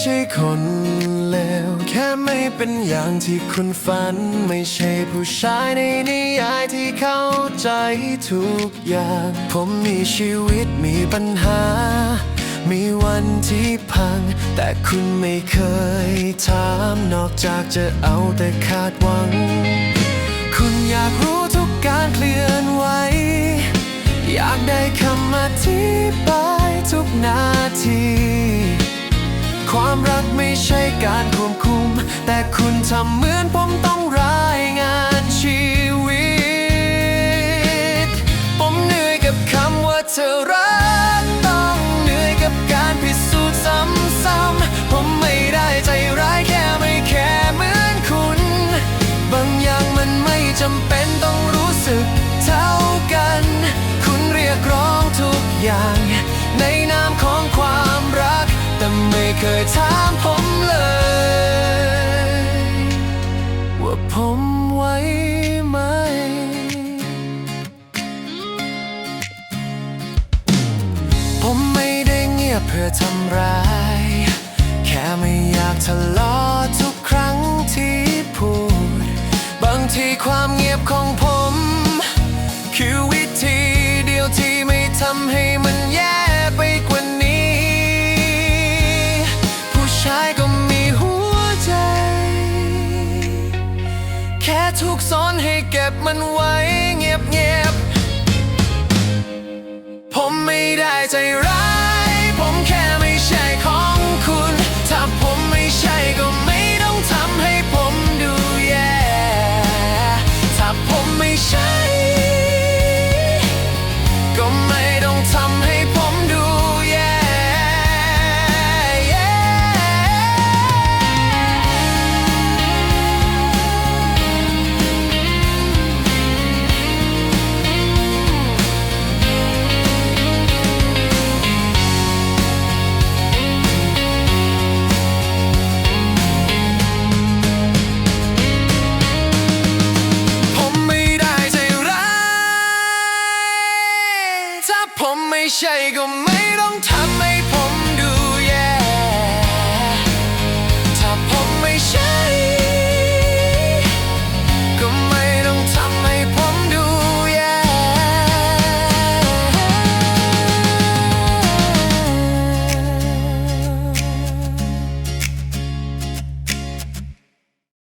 ใช่ค่ไม่เป็นอย่างที่คุณฝัน ไม่ใช่ผู้ชายในนิยายที่เข้าใจทุกอย่าง ผมมีชีวิตมีปัญหา มีวันที่พัง แต่คุณไม่เคยถามนอกจากจะเอาแต่คาดหวัง คุณอยากรู้ทุกการเคลื่อนไหว อยากได้คำอธิบาย แต่คุณทำเหมือนผมต้องรายงานชีวิต ผมเหนื่อยกับคำว่าเธอรัก ต้องเหนื่อยกับการพิสูจน์ซ้ำๆผมไม่ได้ใจร้ายแค่ไม่แค่เหมือนคุณ บางอย่างมันไม่จำเป็นต้องรู้สึกเท่ากัน คุณเรียกร้องทุกอย่าง ในนามของความรัก แต่ไม่เคยถา เพื่อทำร้าย แค่ไม่อยากทะเลาะทุกครั้งที่พูด บางทีความเงียบของผม คือวิธีเดียวที่ไม่ทำให้มันแย่ไปกว่านี้ ผู้ชายก็มีหัวใจ แค่ถูกสอนให้เก็บมันไว้ ผมไม่ใช่ก็ไม่ต้องทำ